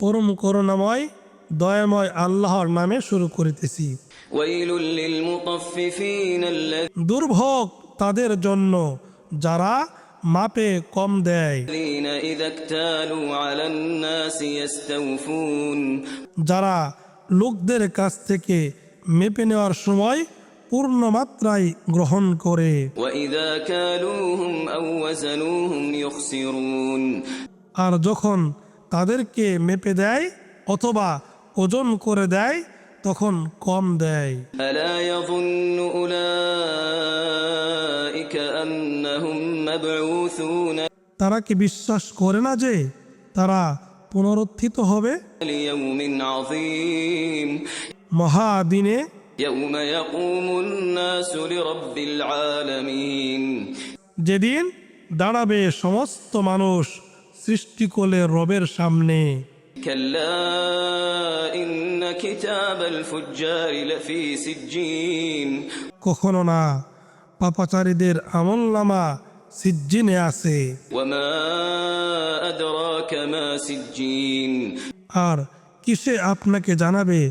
পরম করুণাময় দয়াময় আল্লাহর নামে শুরু করিতেছি। দুর্ভোগ তাদের জন্য যারা মাপে কম দেয়। যারা লোকদের কাছ থেকে মেপে নেওয়ার সময় পূর্ণ মাত্রায় গ্রহণ করে। আর যখন তাদেরকে মেপে দেয় অথবা ওজন করে দেয় তখন কম দেয়। তারা কি বিশ্বাস করে না যে তারা পুনরুত্থিত হবে? মহাদিনে যেদিন দাঁড়াবে সমস্ত মানুষ সৃষ্টিকলে রবের সামনে। কখনো না পাপাচারীদের আমল নামা সিজ্জিনে আছে। আর কিসে আপনাকে জানাবে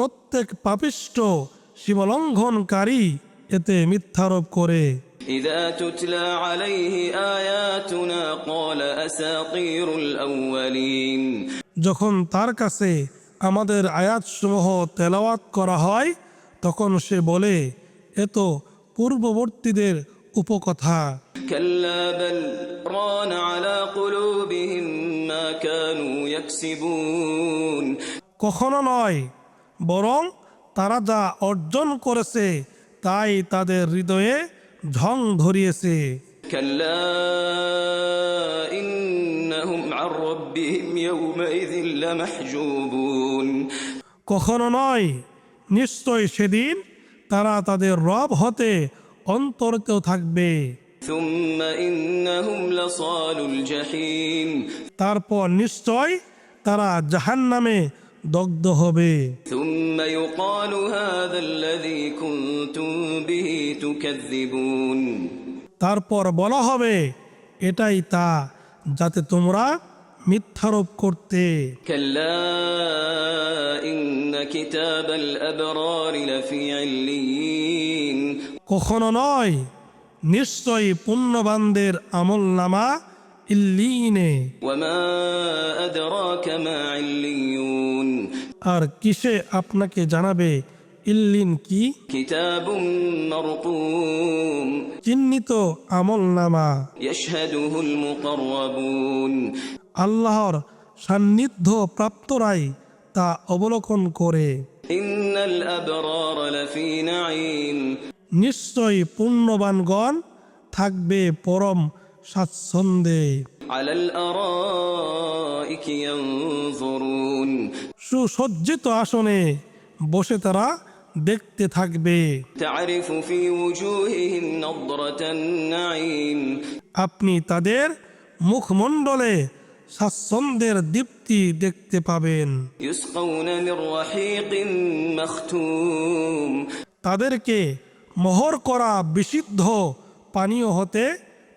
প্রত্যেক পাপিষ্ট সীমালঙ্ঘনকারী এতে মিথ্যারোপ করে إذا تتلى عليه آياتنا قال أساطير الأولين যখন তার কাছে আমাদের আয়াতসমূহ তেলাওয়াত করা হয় তখন সে বলে এ তো পূর্ববর্তীদের উপকথা كلا بل ران على قلوبهم ما كانوا يكسبون কখনো নয় বরং তারা যা অর্জন করেছে তাই তাদের হৃদয়ে ঝং ধরিয়েছে। কখনো নয় নিশ্চয় সেদিন তারা তাদের রব হতে অন্তরকেও থাকবে। তারপর নিশ্চয় তারা জাহান নামে দগ্ধ হবে। তারপর বলা হবে এটাই তা যাতে তোমরা মিথ্যারোপ করতে। কখনো নয় নিশ্চয়ই পুণ্যবানদের আমল নামা আর কিসে আপনাকে জানাবে ইল্লিন কি? চিহ্নিত আমল নামা আল্লাহর সান্নিধ্য প্রাপ্তরাই তা অবলোকন করে। নিশ্চয় পুণ্যবানগণ থাকবে পরম স্বাচ্ছন্দ্যে। সুসজ্জিত আসনে বসে তারা দেখতে থাকবে। আপনি তাদের মুখমণ্ডলে স্বাচ্ছন্দ্যের দীপ্তি দেখতে পাবেন। তাদেরকে মোহর করা বিশুদ্ধ পানীয় হতে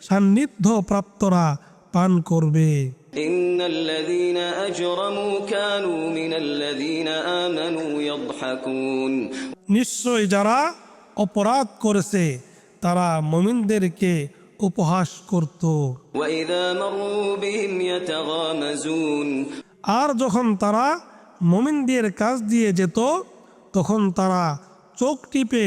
সান্নিধ্য প্রাপ্তরা পান করবে। নিশ্চয় যারা অপরাধ করেছে তারা মমিনদেরকে উপহাস করত। আর যখন তারা মমিনদের কাজ দিয়ে যেত তখন তারা চোখ টিপে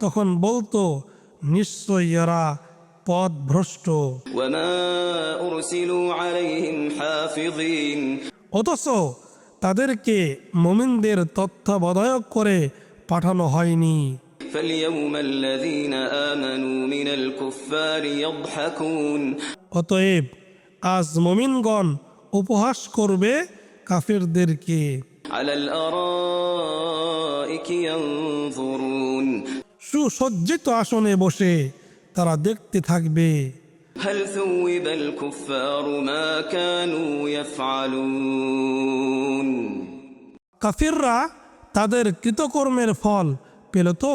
তখন বলতো নিশ্চয় এরা পথ ভ্রষ্ট অথচ তাদেরকে মোমিনদের তত্ত্বাবধায়ক করে পাঠানো হয়নি। অতএব আজ মোমিনগণ উপহাস করবে কাফেরদেরকে। সুসজ্জিত আসনে বসে তারা দেখতে থাকবে। কাফিররা তাদের কৃতকর্মের ফল পেল তো?